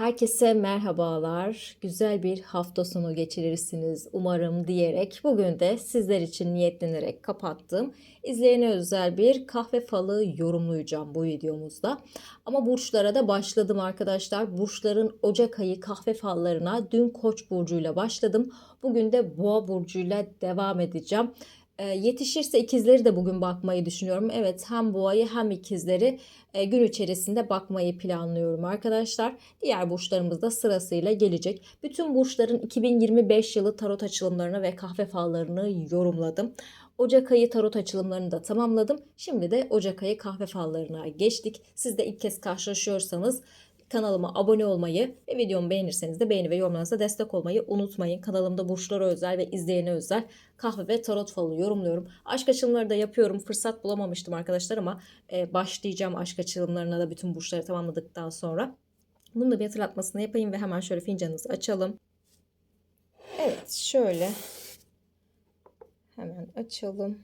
Herkese merhabalar. Güzel bir hafta sonu geçirirsiniz umarım diyerek bugün de sizler için niyetlenerek kapattım. İzleyene özel bir kahve falı yorumlayacağım bu videomuzda. Ama burçlara da başladım arkadaşlar. Burçların Ocak ayı kahve fallarına dün Koç burcuyla başladım. Bugün de Boğa burcuyla devam edeceğim. E, yetişirse ikizleri de bugün bakmayı düşünüyorum. Evet hem boğayı hem ikizleri e, gün içerisinde bakmayı planlıyorum arkadaşlar. Diğer burçlarımız da sırasıyla gelecek. Bütün burçların 2025 yılı tarot açılımlarını ve kahve fallarını yorumladım. Ocak ayı tarot açılımlarını da tamamladım. Şimdi de Ocak ayı kahve fallarına geçtik. Siz de ilk kez karşılaşıyorsanız kanalıma abone olmayı ve videomu beğenirseniz de beğeni ve yorumlarınızla destek olmayı unutmayın. Kanalımda burçlara özel ve izleyene özel kahve ve tarot falı yorumluyorum. Aşk açılımları da yapıyorum. Fırsat bulamamıştım arkadaşlar ama e, başlayacağım aşk açılımlarına da bütün burçları tamamladıktan sonra. Bunu da bir hatırlatmasını yapayım ve hemen şöyle fincanınızı açalım. Evet şöyle hemen açalım.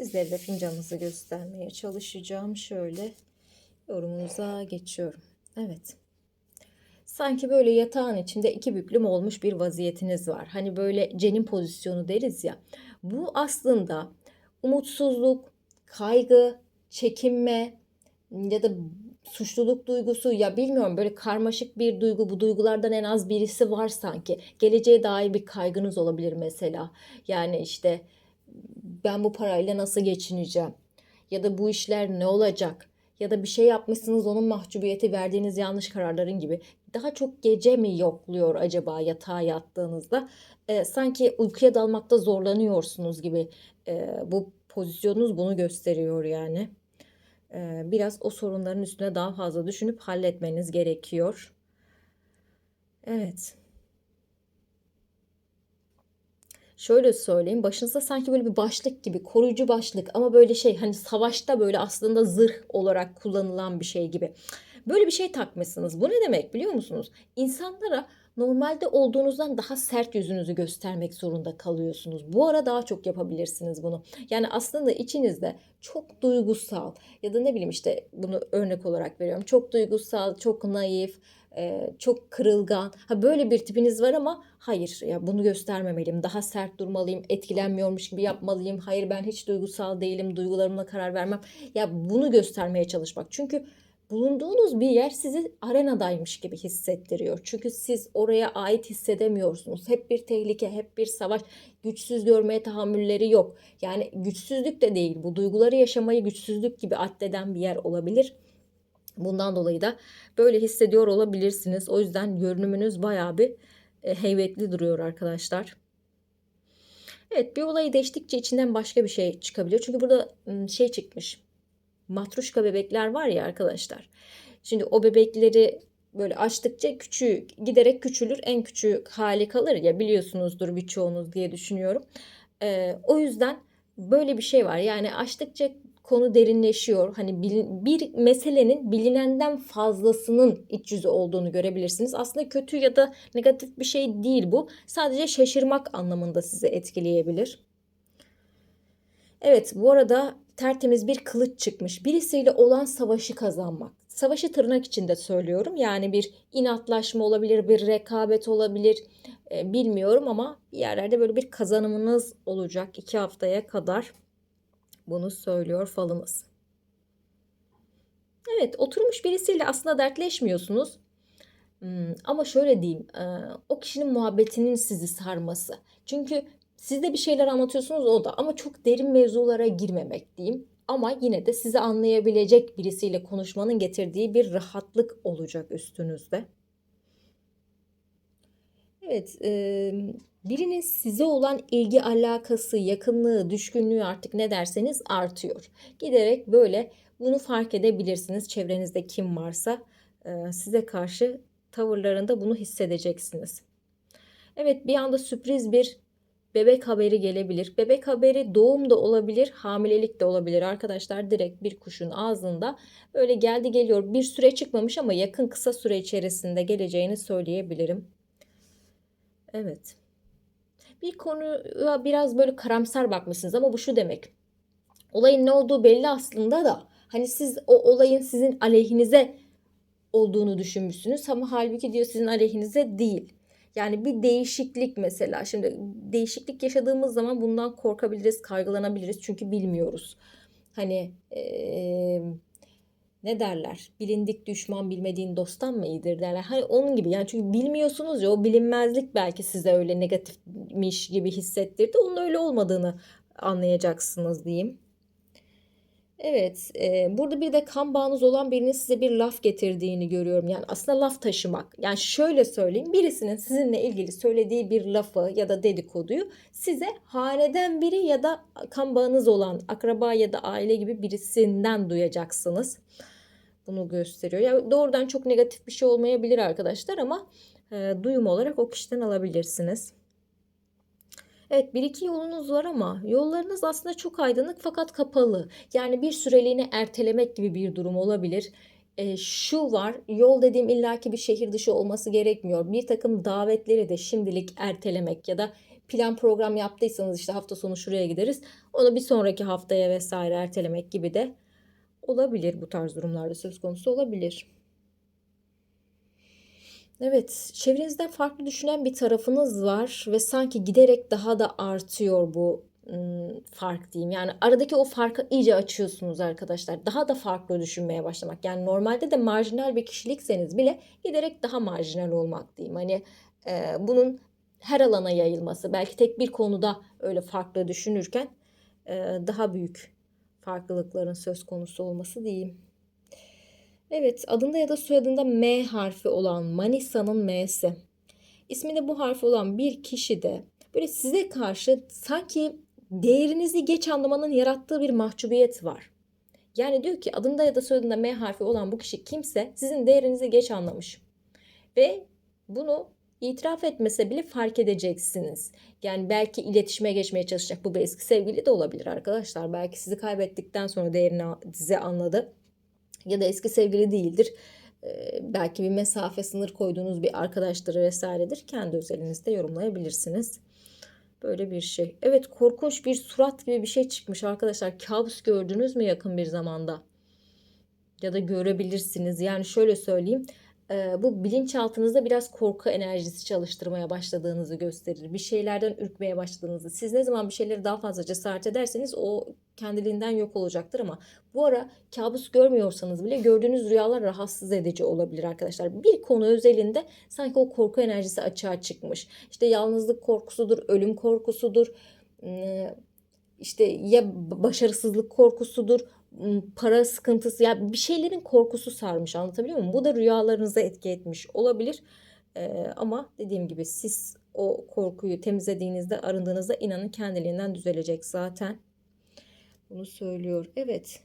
Sizlere de fincanınızı göstermeye çalışacağım. Şöyle yorumunuza geçiyorum. Evet. Sanki böyle yatağın içinde iki büklüm olmuş bir vaziyetiniz var. Hani böyle cenin pozisyonu deriz ya. Bu aslında umutsuzluk, kaygı, çekinme ya da suçluluk duygusu ya bilmiyorum böyle karmaşık bir duygu bu duygulardan en az birisi var sanki. Geleceğe dair bir kaygınız olabilir mesela. Yani işte ben bu parayla nasıl geçineceğim? Ya da bu işler ne olacak? Ya da bir şey yapmışsınız onun mahcubiyeti verdiğiniz yanlış kararların gibi. Daha çok gece mi yokluyor acaba yatağa yattığınızda? Ee, sanki uykuya dalmakta zorlanıyorsunuz gibi. Ee, bu pozisyonunuz bunu gösteriyor yani. Ee, biraz o sorunların üstüne daha fazla düşünüp halletmeniz gerekiyor. Evet. Şöyle söyleyeyim başınızda sanki böyle bir başlık gibi koruyucu başlık ama böyle şey hani savaşta böyle aslında zırh olarak kullanılan bir şey gibi. Böyle bir şey takmışsınız. Bu ne demek biliyor musunuz? İnsanlara normalde olduğunuzdan daha sert yüzünüzü göstermek zorunda kalıyorsunuz. Bu ara daha çok yapabilirsiniz bunu. Yani aslında içinizde çok duygusal ya da ne bileyim işte bunu örnek olarak veriyorum. Çok duygusal, çok naif, e, çok kırılgan. Ha böyle bir tipiniz var ama hayır ya bunu göstermemeliyim. Daha sert durmalıyım. Etkilenmiyormuş gibi yapmalıyım. Hayır ben hiç duygusal değilim. Duygularımla karar vermem. Ya bunu göstermeye çalışmak. Çünkü bulunduğunuz bir yer sizi arenadaymış gibi hissettiriyor. Çünkü siz oraya ait hissedemiyorsunuz. Hep bir tehlike, hep bir savaş. Güçsüz görmeye tahammülleri yok. Yani güçsüzlük de değil. Bu duyguları yaşamayı güçsüzlük gibi addeden bir yer olabilir. Bundan dolayı da böyle hissediyor olabilirsiniz. O yüzden görünümünüz bayağı bir e, heybetli duruyor arkadaşlar. Evet bir olayı değiştikçe içinden başka bir şey çıkabiliyor. Çünkü burada şey çıkmış. Matruşka bebekler var ya arkadaşlar. Şimdi o bebekleri böyle açtıkça küçüğü giderek küçülür. En küçük hali kalır ya biliyorsunuzdur birçoğunuz diye düşünüyorum. Ee, o yüzden böyle bir şey var. Yani açtıkça konu derinleşiyor. Hani bir meselenin bilinenden fazlasının iç yüzü olduğunu görebilirsiniz. Aslında kötü ya da negatif bir şey değil bu. Sadece şaşırmak anlamında sizi etkileyebilir. Evet bu arada tertemiz bir kılıç çıkmış. Birisiyle olan savaşı kazanmak. Savaşı tırnak içinde söylüyorum. Yani bir inatlaşma olabilir, bir rekabet olabilir. E, bilmiyorum ama bir yerlerde böyle bir kazanımınız olacak iki haftaya kadar. Bunu söylüyor falımız. Evet oturmuş birisiyle aslında dertleşmiyorsunuz. Hmm, ama şöyle diyeyim o kişinin muhabbetinin sizi sarması. Çünkü siz de bir şeyler anlatıyorsunuz o da ama çok derin mevzulara girmemek diyeyim. Ama yine de sizi anlayabilecek birisiyle konuşmanın getirdiği bir rahatlık olacak üstünüzde. Evet, e, birinin size olan ilgi alakası, yakınlığı, düşkünlüğü artık ne derseniz artıyor. Giderek böyle bunu fark edebilirsiniz. Çevrenizde kim varsa e, size karşı tavırlarında bunu hissedeceksiniz. Evet bir anda sürpriz bir bebek haberi gelebilir. Bebek haberi doğum da olabilir, hamilelik de olabilir. Arkadaşlar direkt bir kuşun ağzında böyle geldi geliyor. Bir süre çıkmamış ama yakın kısa süre içerisinde geleceğini söyleyebilirim. Evet. Bir konuya biraz böyle karamsar bakmışsınız ama bu şu demek. Olayın ne olduğu belli aslında da Hani siz o olayın sizin aleyhinize olduğunu düşünmüşsünüz ama halbuki diyor sizin aleyhinize değil. Yani bir değişiklik mesela. Şimdi değişiklik yaşadığımız zaman bundan korkabiliriz, kaygılanabiliriz çünkü bilmiyoruz. Hani eee, ne derler? Bilindik düşman bilmediğin dosttan mı iyidir derler. Hani onun gibi yani çünkü bilmiyorsunuz ya o bilinmezlik belki size öyle negatifmiş gibi hissettirdi. Onun öyle olmadığını anlayacaksınız diyeyim. Evet, e, burada bir de kan bağınız olan birinin size bir laf getirdiğini görüyorum. Yani aslında laf taşımak. Yani şöyle söyleyeyim, birisinin sizinle ilgili söylediği bir lafı ya da dedikoduyu size haneden biri ya da kan bağınız olan akraba ya da aile gibi birisinden duyacaksınız. Bunu gösteriyor. Yani doğrudan çok negatif bir şey olmayabilir arkadaşlar ama e, duyum olarak o kişiden alabilirsiniz. Evet bir iki yolunuz var ama yollarınız aslında çok aydınlık fakat kapalı. Yani bir süreliğine ertelemek gibi bir durum olabilir. E, şu var yol dediğim illaki bir şehir dışı olması gerekmiyor. Bir takım davetleri de şimdilik ertelemek ya da plan program yaptıysanız işte hafta sonu şuraya gideriz. Onu bir sonraki haftaya vesaire ertelemek gibi de olabilir bu tarz durumlarda söz konusu olabilir. Evet, çevrenizde farklı düşünen bir tarafınız var ve sanki giderek daha da artıyor bu fark diyeyim. Yani aradaki o farkı iyice açıyorsunuz arkadaşlar. Daha da farklı düşünmeye başlamak. Yani normalde de marjinal bir kişilikseniz bile giderek daha marjinal olmak diyeyim. Hani e, bunun her alana yayılması, belki tek bir konuda öyle farklı düşünürken e, daha büyük farklılıkların söz konusu olması diyeyim. Evet, adında ya da soyadında M harfi olan Manisa'nın M'si. İsminde bu harfi olan bir kişi de böyle size karşı sanki değerinizi geç anlamanın yarattığı bir mahcubiyet var. Yani diyor ki adında ya da soyadında M harfi olan bu kişi kimse sizin değerinizi geç anlamış. Ve bunu itiraf etmese bile fark edeceksiniz. Yani belki iletişime geçmeye çalışacak. Bu bir eski sevgili de olabilir arkadaşlar. Belki sizi kaybettikten sonra değerini size anladı ya da eski sevgili değildir. Ee, belki bir mesafe sınır koyduğunuz bir arkadaşları vesairedir. Kendi özelinizde yorumlayabilirsiniz. Böyle bir şey. Evet korkunç bir surat gibi bir şey çıkmış arkadaşlar. Kabus gördünüz mü yakın bir zamanda? Ya da görebilirsiniz. Yani şöyle söyleyeyim bu bilinçaltınızda biraz korku enerjisi çalıştırmaya başladığınızı gösterir. Bir şeylerden ürkmeye başladığınızı. Siz ne zaman bir şeyleri daha fazla cesaret ederseniz o kendiliğinden yok olacaktır ama bu ara kabus görmüyorsanız bile gördüğünüz rüyalar rahatsız edici olabilir arkadaşlar. Bir konu özelinde sanki o korku enerjisi açığa çıkmış. İşte yalnızlık korkusudur, ölüm korkusudur, işte ya başarısızlık korkusudur, para sıkıntısı ya bir şeylerin korkusu sarmış anlatabiliyor muyum? Bu da rüyalarınıza etki etmiş olabilir. Ee, ama dediğim gibi siz o korkuyu temizlediğinizde arındığınızda inanın kendiliğinden düzelecek zaten. Bunu söylüyor. Evet.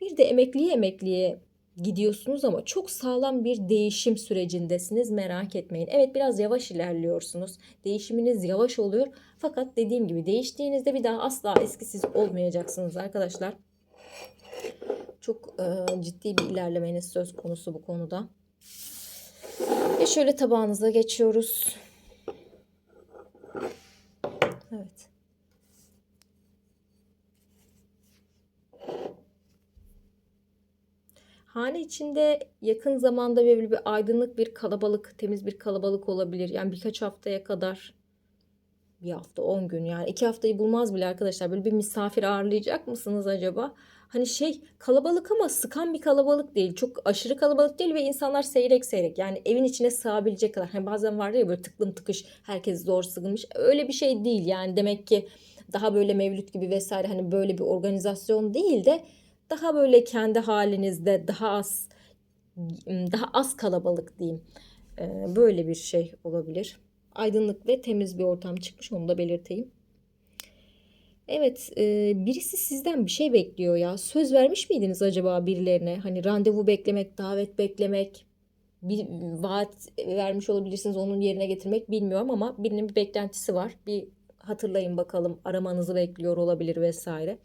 Bir de emekliye emekliye gidiyorsunuz ama çok sağlam bir değişim sürecindesiniz merak etmeyin. Evet biraz yavaş ilerliyorsunuz. Değişiminiz yavaş oluyor. Fakat dediğim gibi değiştiğinizde bir daha asla eskisiz olmayacaksınız arkadaşlar. Çok e, ciddi bir ilerlemeniz söz konusu bu konuda. Ve şöyle tabağınıza geçiyoruz. Evet. Hane içinde yakın zamanda böyle bir aydınlık bir kalabalık, temiz bir kalabalık olabilir. Yani birkaç haftaya kadar bir hafta, on gün yani iki haftayı bulmaz bile arkadaşlar. Böyle bir misafir ağırlayacak mısınız acaba? Hani şey kalabalık ama sıkan bir kalabalık değil. Çok aşırı kalabalık değil ve insanlar seyrek seyrek. Yani evin içine sığabilecek kadar. Hani bazen var ya böyle tıklım tıkış herkes zor sığınmış. Öyle bir şey değil yani demek ki daha böyle mevlüt gibi vesaire hani böyle bir organizasyon değil de daha böyle kendi halinizde daha az daha az kalabalık diyeyim. Böyle bir şey olabilir. Aydınlık ve temiz bir ortam çıkmış onu da belirteyim. Evet, e, birisi sizden bir şey bekliyor ya. Söz vermiş miydiniz acaba birilerine? Hani randevu beklemek, davet beklemek, bir vaat vermiş olabilirsiniz onun yerine getirmek bilmiyorum ama birinin bir beklentisi var. Bir hatırlayın bakalım aramanızı bekliyor olabilir vesaire.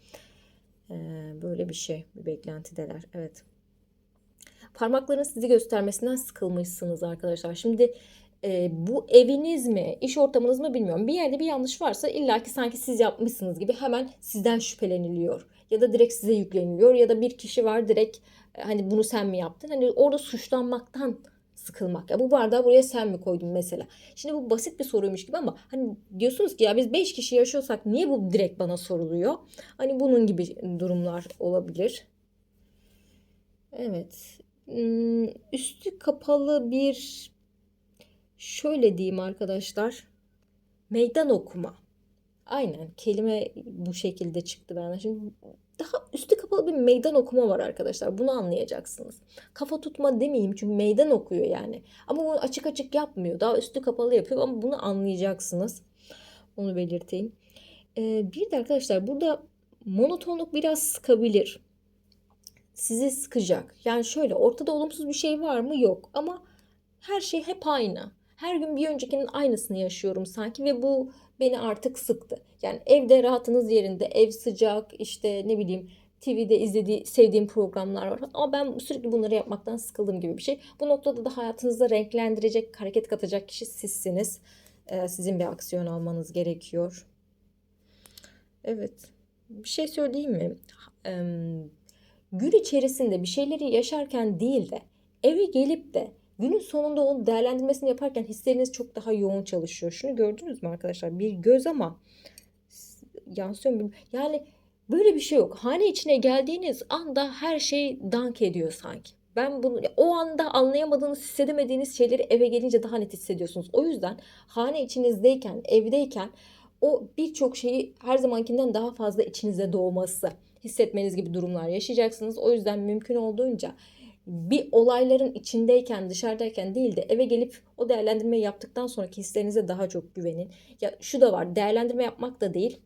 Ee, böyle bir şey, bir beklentideler. Evet. Parmakların sizi göstermesinden sıkılmışsınız arkadaşlar. Şimdi e, bu eviniz mi, iş ortamınız mı bilmiyorum. Bir yerde bir yanlış varsa illaki sanki siz yapmışsınız gibi hemen sizden şüpheleniliyor. Ya da direkt size yükleniyor ya da bir kişi var direkt e, hani bunu sen mi yaptın? Hani orada suçlanmaktan sıkılmak. Ya bu bardağı buraya sen mi koydun mesela? Şimdi bu basit bir soruymuş gibi ama hani diyorsunuz ki ya biz 5 kişi yaşıyorsak niye bu direkt bana soruluyor? Hani bunun gibi durumlar olabilir. Evet. Hmm, Üstü kapalı bir şöyle diyeyim arkadaşlar. Meydan okuma. Aynen kelime bu şekilde çıktı benden. Şimdi daha üstü kapalı bir meydan okuma var arkadaşlar. Bunu anlayacaksınız. Kafa tutma demeyeyim çünkü meydan okuyor yani. Ama bunu açık açık yapmıyor. Daha üstü kapalı yapıyor ama bunu anlayacaksınız. Onu belirteyim. Ee, bir de arkadaşlar burada monotonluk biraz sıkabilir. Sizi sıkacak. Yani şöyle ortada olumsuz bir şey var mı? Yok. Ama her şey hep aynı. Her gün bir öncekinin aynısını yaşıyorum sanki ve bu beni artık sıktı. Yani evde rahatınız yerinde, ev sıcak, işte ne bileyim TV'de izlediği, sevdiğim programlar var. Ama ben sürekli bunları yapmaktan sıkıldım gibi bir şey. Bu noktada da hayatınızda renklendirecek, hareket katacak kişi sizsiniz. Ee, sizin bir aksiyon almanız gerekiyor. Evet. Bir şey söyleyeyim mi? Ee, gün içerisinde bir şeyleri yaşarken değil de eve gelip de günün sonunda onun değerlendirmesini yaparken hisleriniz çok daha yoğun çalışıyor. Şunu gördünüz mü arkadaşlar? Bir göz ama yansıyor mu? Yani böyle bir şey yok. Hane içine geldiğiniz anda her şey dank ediyor sanki. Ben bunu o anda anlayamadığınız, hissedemediğiniz şeyleri eve gelince daha net hissediyorsunuz. O yüzden hane içinizdeyken, evdeyken o birçok şeyi her zamankinden daha fazla içinize doğması, hissetmeniz gibi durumlar yaşayacaksınız. O yüzden mümkün olduğunca bir olayların içindeyken, dışarıdayken değil de eve gelip o değerlendirmeyi yaptıktan sonraki hislerinize daha çok güvenin. Ya şu da var, değerlendirme yapmak da değil.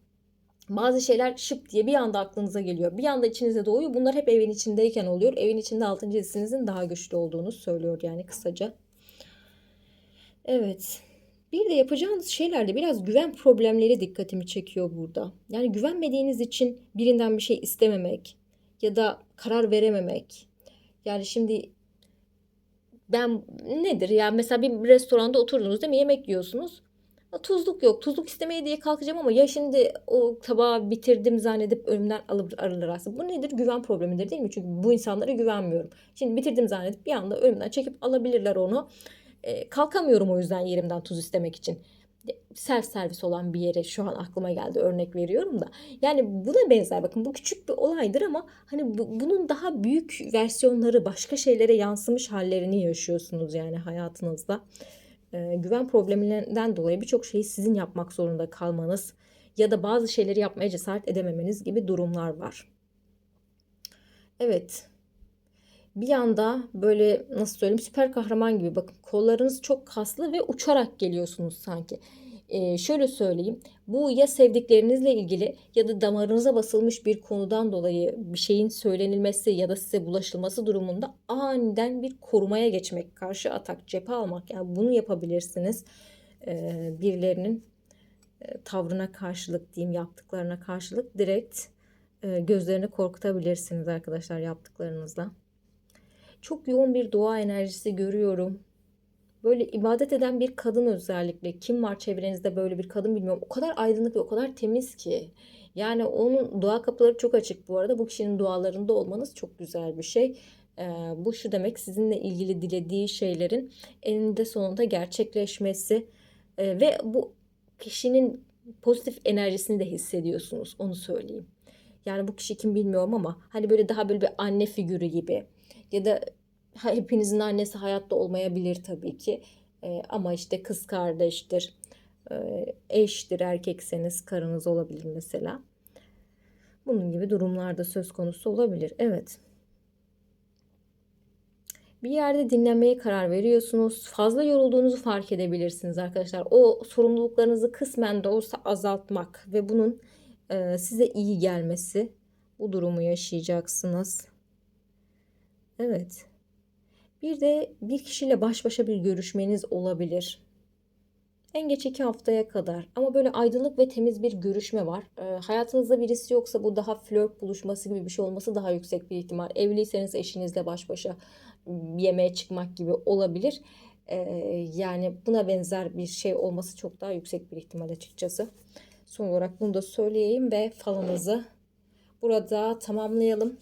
Bazı şeyler şıp diye bir anda aklınıza geliyor. Bir anda içinize doğuyor. Bunlar hep evin içindeyken oluyor. Evin içinde 6. hissinizin daha güçlü olduğunu söylüyor yani kısaca. Evet. Bir de yapacağınız şeylerde biraz güven problemleri dikkatimi çekiyor burada. Yani güvenmediğiniz için birinden bir şey istememek ya da karar verememek. Yani şimdi ben nedir? Yani mesela bir restoranda oturdunuz değil mi? Yemek yiyorsunuz. Tuzluk yok. Tuzluk istemeye diye kalkacağım ama ya şimdi o tabağı bitirdim zannedip önümden alıp arılır aslında. Bu nedir? Güven problemidir değil mi? Çünkü bu insanlara güvenmiyorum. Şimdi bitirdim zannedip bir anda önümden çekip alabilirler onu. E, kalkamıyorum o yüzden yerimden tuz istemek için. Self servis olan bir yere şu an aklıma geldi örnek veriyorum da. Yani buna benzer bakın bu küçük bir olaydır ama hani bu, bunun daha büyük versiyonları başka şeylere yansımış hallerini yaşıyorsunuz yani hayatınızda. E, güven probleminden dolayı birçok şeyi sizin yapmak zorunda kalmanız ya da bazı şeyleri yapmaya cesaret edememeniz gibi durumlar var. Evet, bir anda böyle nasıl söyleyeyim süper kahraman gibi bakın kollarınız çok kaslı ve uçarak geliyorsunuz sanki. Ee, şöyle söyleyeyim bu ya sevdiklerinizle ilgili ya da damarınıza basılmış bir konudan dolayı bir şeyin söylenilmesi ya da size bulaşılması durumunda aniden bir korumaya geçmek, karşı atak, cephe almak yani bunu yapabilirsiniz. Ee, birilerinin e, tavrına karşılık diyeyim yaptıklarına karşılık direkt e, gözlerini korkutabilirsiniz arkadaşlar yaptıklarınızla. Çok yoğun bir doğa enerjisi görüyorum. Böyle ibadet eden bir kadın özellikle. Kim var çevrenizde böyle bir kadın bilmiyorum. O kadar aydınlık ve o kadar temiz ki. Yani onun dua kapıları çok açık bu arada. Bu kişinin dualarında olmanız çok güzel bir şey. Ee, bu şu demek sizinle ilgili dilediği şeylerin eninde sonunda gerçekleşmesi ee, ve bu kişinin pozitif enerjisini de hissediyorsunuz. Onu söyleyeyim. Yani bu kişi kim bilmiyorum ama hani böyle daha böyle bir anne figürü gibi ya da hepinizin annesi hayatta olmayabilir tabii ki. E, ama işte kız kardeştir, e, eştir, erkekseniz karınız olabilir mesela. Bunun gibi durumlarda söz konusu olabilir. Evet. Bir yerde dinlenmeye karar veriyorsunuz. Fazla yorulduğunuzu fark edebilirsiniz arkadaşlar. O sorumluluklarınızı kısmen de olsa azaltmak ve bunun e, size iyi gelmesi bu durumu yaşayacaksınız. Evet. Bir de bir kişiyle baş başa bir görüşmeniz olabilir. En geç iki haftaya kadar ama böyle aydınlık ve temiz bir görüşme var. E, hayatınızda birisi yoksa bu daha flört buluşması gibi bir şey olması daha yüksek bir ihtimal. Evliyseniz eşinizle baş başa yemeğe çıkmak gibi olabilir. E, yani buna benzer bir şey olması çok daha yüksek bir ihtimal açıkçası. Son olarak bunu da söyleyeyim ve falınızı burada tamamlayalım.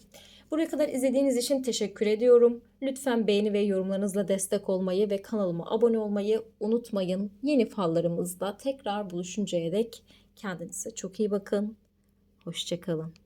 Buraya kadar izlediğiniz için teşekkür ediyorum. Lütfen beğeni ve yorumlarınızla destek olmayı ve kanalıma abone olmayı unutmayın. Yeni fallarımızda tekrar buluşuncaya dek kendinize çok iyi bakın. Hoşçakalın.